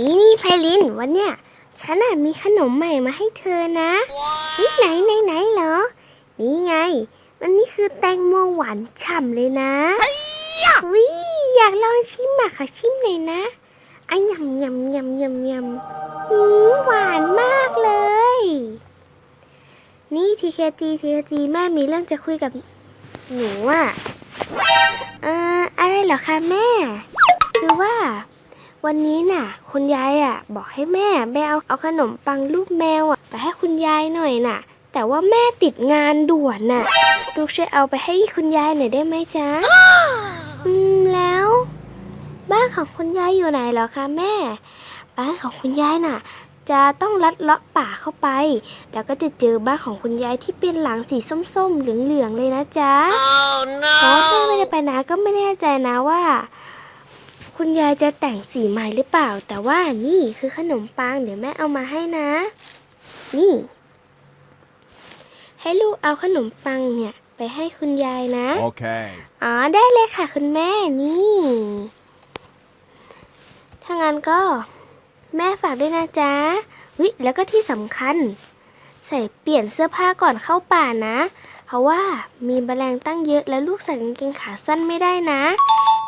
นี่นี่ไพลินวันเนี้ยฉันน่ะมีขนมใหม่มาให้เธอนะ นี่ไหนไหนไหนเหรอ นี่ไง มันนี่คือแตงโมหวานฉ่ำเลยนะวิอยากลองชิมอะค่ะชิมหน่อยนะอะยำยำยำยำยำหืมหวานมากเลย นี่ทีเคจีทีเคจีแม่มีเรื่องจะคุยกับหนูอะเอ่ออะไรเหรอคะแม่ คือว่า วันนี้น่ะ คุณยายอะ บอกให้แม่ไปเอาเอาขนมปังรูปแมวอะไปให้คุณยายหน่อยน่ะ แต่ว่าแม่ติดงานด่วนน่ะลูกช่วยเอาไปให้คุณยายหน่อยได้ไหมจ๊ะอืมแล้ว บ้านของคุณยายอยู่ไหนเหรอคะแม่ บ้านของคุณยายน่ะ จะต้องลัดเลาะป่าเข้าไป แล้วก็จะเจอบ้านของคุณยายที่เป็นหลังสีส้มๆเหลืองๆเลยนะจ๊ะ Oh เพราะแม่ no! ไม่ได้ไปนะก็ไม่แน่ใจนะว่า คุณยายจะแต่งสีใหม่หรือเปล่า แต่ว่านี่คือขนมปัง เดี๋ยวแม่เอามาให้นะ นี่ ให้ลูกเอาขนมปังเนี่ย ไปให้คุณยายนะ Okay. อ๋อ ได้เลยค่ะคุณแม่นี่ ถ้างั้นก็ แม่ฝากด้วยนะจ๊ะวิแล้วก็ที่สำคัญ ใส่เปลี่ยนเสื้อผ้าก่อนเข้าป่านะ เพราะว่ามีแมลงตั้งเยอะแล้วลูกใส่กางเกงขาสั้นไม่ได้นะ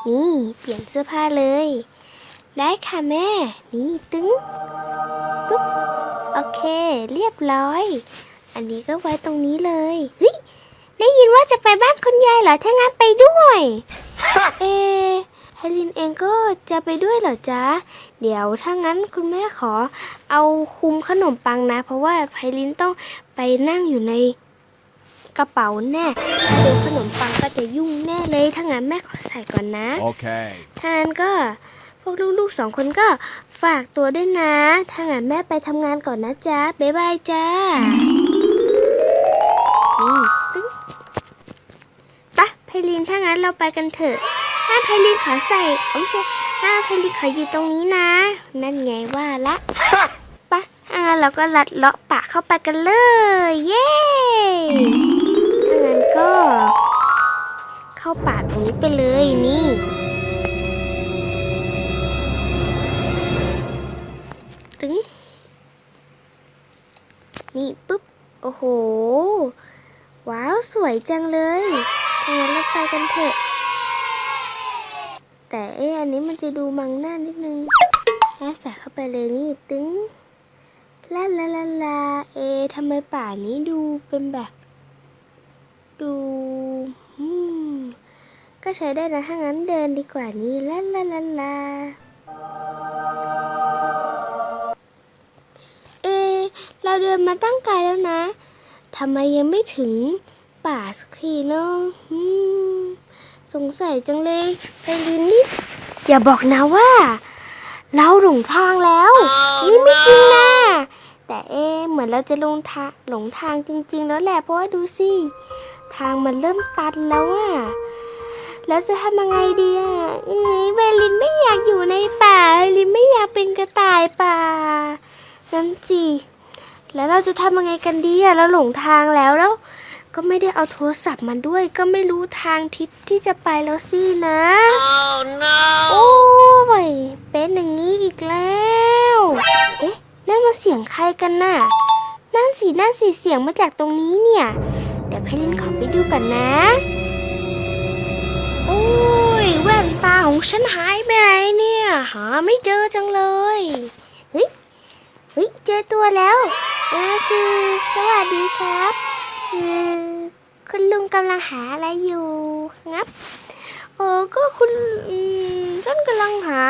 นี่เปลี่ยนเสื้อผ้าเลย ได้ค่ะแม่ นี่ตึงปุ๊บโอเค เรียบร้อย อันนี้ก็ไว้ตรงนี้เลยเฮ้ยได้ยินว่าจะไปบ้านคุณยายเหรอถ้างั้นไปด้วย เอไฮลินเองก็จะไปด้วยเหรอจ๊ะ เดี๋ยวถ้างั้นคุณแม่ขอเอาคุมขนมปังนะ เพราะว่าไพลินต้องไปนั่งอยู่ใน กระเป๋าแน่ถ้าดูขนมปังก็จะยุ่งแน่เลย ถ้างั้นแม่ขอใส่ก่อนนะ Okay. ถ้างั้นก็พวกลูกๆสองคนก็ฝากตัวด้วยนะ ถ้างั้นแม่ไปทำงานก่อนนะจ๊ะ บ๊ายบายจ้านี่ตึ้งปะไพลินถ้างั้นเราไปกันเถอะถ้าไพลินขอใส่เอาไม่ใช่ถ้าไพลินขออยู่ตรงนี้นะ นั่นไงว่าละปะ ถ้างั้นเราก็ลัดเลาะปะเข้าไปกันเลย เย้ถ้างั้นก็ เข้าป่าตรงนี้ไปเลยนี่ตึง นี่ปุ๊บ โอ้โห ว้าว สวยจังเลยงั้นเราไปกันเถอะแต่เอ๊ะอันนี้มันจะดูมังหน้านิดนึงแอใส่เข้าไปเลยนี่ตึ้ง ลาลาลาลาเอ๊ะทำไมป่านี้ดูเป็นแบบ ดูก็ใช้ได้นะถ้างั้นเดินดีกว่านี้ลาลาลาลาเอะเราเดินมาตั้งไกลแล้วนะทำไมยังไม่ถึงป่าสักทีเนาะสงสัยจังเลยไปลินนี่อย่าบอกนะว่า เราหลงทางแล้ว นี่ไม่จริงนะ แต่เอ๊ะเหมือนเราจะลงทางหลงทางจริง ๆ แล้วแหละเพราะว่าดูสิทางมันเริ่มตันแล้วอะแล้วจะทำยังไงดีอะเอ้ยเวลินไม่อยากอยู่ในป่าเวลินไม่อยากเป็นกระต่ายป่านั่นสิแล้วเราจะทำยังไงกันดีอะเราหลงทางแล้วแล้ว ก็ไม่ได้เอาโทรศัพท์มาด้วย ก็ไม่รู้ทางทิศที่จะไปแล้วสินะ Oh โอ้ เสียงใครกันน่ะ นั่นสินั่นสิเสียงมาจากตรงนี้เนี่ย เดี๋ยวพี่ลินขอไปดูก่อนนะ โอ้ยแว่นตาของฉันหายไปไหนเนี่ย หาไม่เจอจังเลย เฮ้ย เฮ้ย เจอตัวแล้วเออคือ สวัสดีครับคือคุณลุงกำลังหาอะไรอยู่ครับเออก็คุณอืมท่านกำลังหา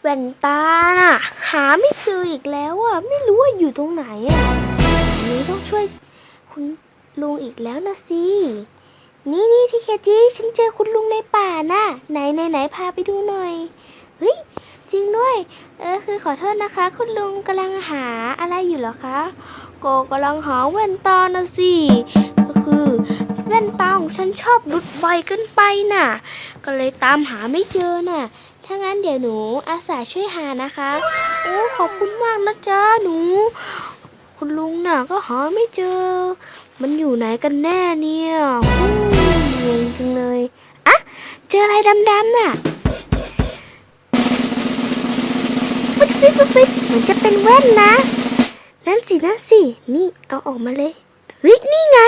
แว่นตาน่ะหาไม่เจออีกแล้วอะ ไม่รู้ว่าอยู่ตรงไหนอะอันนี้ต้องช่วยคุณลุงอีกแล้วนะสินี่นี่ที่เคจีฉันเจอคุณลุงในป่าน่ะ ไหนไหนไหนพาไปดูหน่อยเฮ้ยจริงด้วย เออคือขอโทษนะคะ คุณลุงกำลังหาอะไรอยู่เหรอคะโกกำลังหาแว่นตานะสิก็คือ แว่นตาของฉันชอบหลุดบ่อยเกินไปน่ะ ก็เลยตามหาไม่เจอน่ะ ถ้างั้นเดี๋ยวหนูอาสาช่วยหานะคะ โอ้ขอบคุณมากนะจ๊ะหนู คุณลุงน่ะก็หาไม่เจอ มันอยู่ไหนกันแน่เนี่ยอืมงงจังเลยอะเจออะไรดำๆน่ะฟุดฟิตฟุตฟิตเหมือนจะเป็นแว่นนะ นั่นสินั่นสิ นี่เอาออกมาเลย เฮ้ยนี่ไง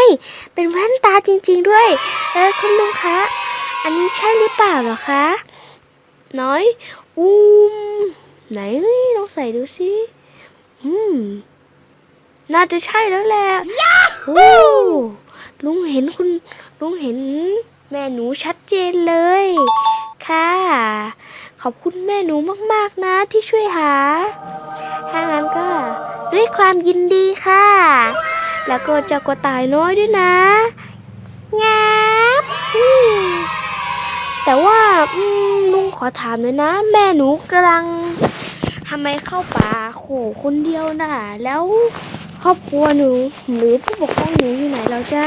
เป็นแว่นตาจริง ๆด้วยเออคุณลุงคะ อันนี้ใช่หรือเปล่าเหรอคะน้อยอืมไหนเฮ้ยลองใส่ดูสิอืมน่าจะใช่แล้วแหละโอ้ลุงเห็นคุณลุงเห็นแม่หนูชัดเจนเลย ค่ะ ขอบคุณแม่หนูมากๆนะที่ช่วยหา ถ้างั้นก็ด้วยความยินดีค่ะ แล้วก็เจะกระต่ายน้อยด้วยนะงับอืมแต่ว่าอืมลุงขอถามเลยนะ แม่หนูกำลังทำไมเข้าป่าโขคนเดียวน่ะ แล้วครอบครัวหนูหรือผู้ปกครองหนูอยู่ไหนแล้วจ๊ะ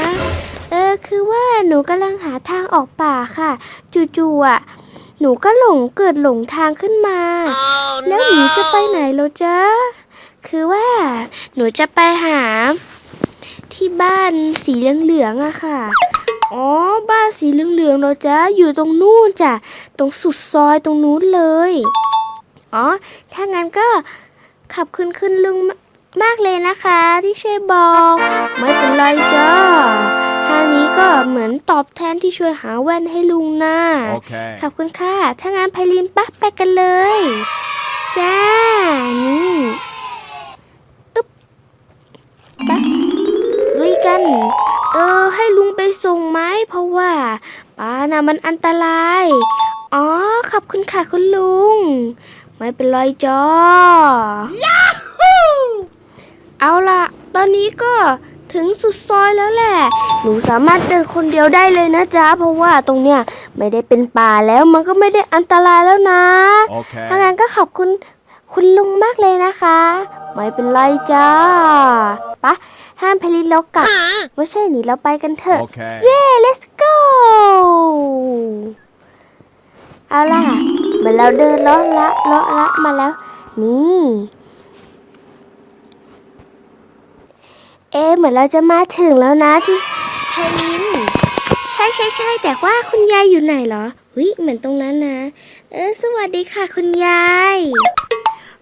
เออคือว่าหนูกำลังหาทางออกป่าค่ะ จู่ๆอะหนูก็หลงเกิดหลงทางขึ้นมาแล้วหนูจะไปไหนแล้วจ๊ะคือว่าหนูจะไปหา ที่บ้านสีเหลืองๆอะค่ะ อ๋อ บ้านสีเหลืองๆเราจ๊ะอยู่ตรงนู้นจ้ะ ตรงสุดซอยตรงนู้นเลย อ๋อ ถ้างั้นก็ขับคุณขึ้นลุงมากเลยนะคะ ที่ช่วยบอก ไม่เป็นไรจ้าทางนี้ก็เหมือนตอบแทนที่ช่วยหาแว่นให้ลุงนะ Okay. ขอบคุณค่ะ ถ้างานไพลินปะไปกันเลย จ้า นี่ อึ๊บปะลุ ยกัน เออ ให้ลุงไปส่งไหมเพราะว่าป้าน่ะมันอันตราย อ๋อ ขอบคุณค่ะคุณลุง ไม่เป็นไรจ้าเอาล่ะ ตอนนี้ก็ถึงสุดซอยแล้วแหละ หนูสามารถเดินคนเดียวได้เลยนะจ๊ะ เพราะว่าตรงเนี้ยไม่ได้เป็นป่าแล้วมันก็ไม่ได้อันตรายแล้วนะถ้า Okay. งั้นก็ขอบคุณคุณลุงมากเลยนะคะ ไม่เป็นไรจ้าปะ ห้ามพลินแล้วกลับไม่ใช่หนีเราไปกันเถอะ Okay. เย้ let's go เอาล่ะเหมือนเราเดินเลาะละเลาะละมาแล้ว นี่เอะเหมือนเราจะมาถึงแล้วนะที่ไทลินใช่ใช่ใช่แต่ว่าคุณยายอยู่ไหนเหรอวิเหมือนตรงนั้นนะ เออสวัสดีค่ะคุณยาย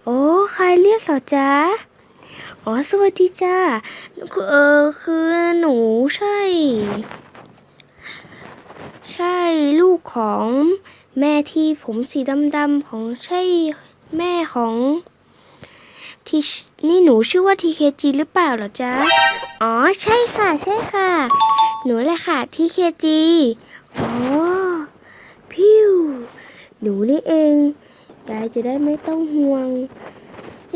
โอ้ใครเรียกเหรอจ๊ะ อ๋อ สวัสดีจ้า เออคือหนูใช่ ใช่ลูกของแม่ที่ผมสีดำๆของใช่แม่ของที่นี่หนูชื่อว่า TKG หรือเปล่าเหรอจ๊ะ อ๋อ ใช่ค่ะ ใช่ค่ะ หนูแหละค่ะ TKG อ๋อ พิว หนูนี่เอง ยายจะได้ไม่ต้องห่วง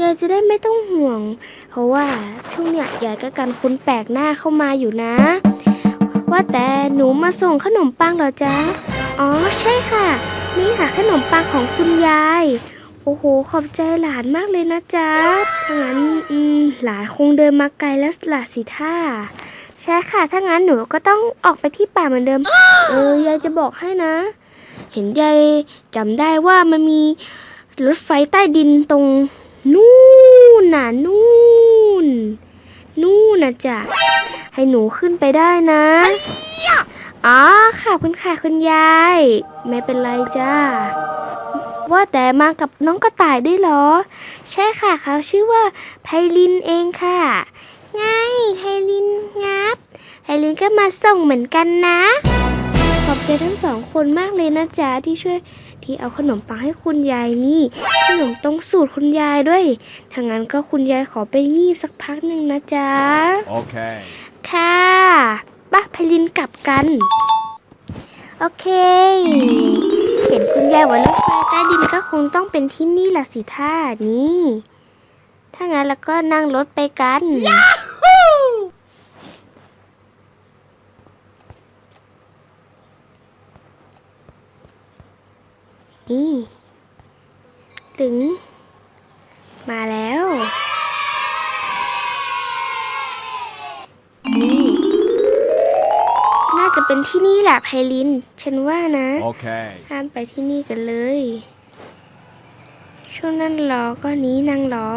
ยายจะได้ไม่ต้องห่วง เพราะว่าช่วงเนี้ยยายก็กันคนแปลกหน้าเข้ามาอยู่นะ ว่าแต่หนูมาส่งขนมปังเหรอจ๊ะ อ๋อใช่ค่ะ นี่ค่ะขนมปังของคุณยาย โอ้โหขอบใจหลานมากเลยนะจ๊ะถ้างั้นอืมหลานคงเดินมาไกลแล้วหลาสิท่าใช่ค่ะ ถ้างั้นหนูก็ต้องออกไปที่ป่าเหมือนเดิม เออยายจะบอกให้นะ เห็นยายจำได้ว่ามันมีรถไฟใต้ดินตรง นู่นน่ะนู่นนู่นน่ะจ้ะให้หนูขึ้นไปได้นะอ๋อค่ะคุณค่ะคุณยาย ไม่เป็นไรจ้าว่าแต่มากับน้องกระต่ายด้วยเหรอ ใช่ค่ะเขาชื่อว่าไพลินเองค่ะไงไพลินงับไพลินก็มาส่งเหมือนกันนะ ขอบใจทั้งสองคนมากเลยนะจ๊ะที่ช่วย ที่เอาขนมปังให้คุณยายนี่ขนมต้องสูตรคุณยายด้วยถ้างั้นก็คุณยายขอไปงีบสักพักหนึ่งนะจ๊ะ Okay. ค่ะป้าไพลินกลับกัน โอเค เห็นคุณยายว่ารถไฟใต้ดินก็คงต้องเป็นที่นี่แหละสิท่านี้ถ้างั้นแล้วก็นั่งรถไปกัน นี่ถึง มาแล้ว นี่ น่าจะเป็นที่นี่แหละไพลิน ฉันว่านะ Okay. ห้ามไปที่นี่กันเลย ช่วงนั่งรอก็นี้นั่งรอ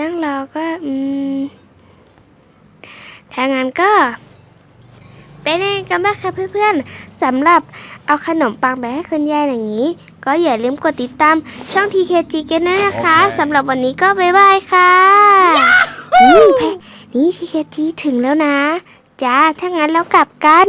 นั่งรอก็ อืมถ้างั้นก็ ไปเป็นยังไงกันบ้างคะเพื่อนๆสำหรับเอาขนมปังไปให้คุณยายอย่างนี้ ก็อย่าลืมกดติดตามช่อง TKG กันด้วยนะคะโอเคสำหรับวันนี้ก็บ๊ายบายค่ะนี่แพนี่ TKG ถึงแล้วนะจ้าถ้างั้นแล้วกลับกัน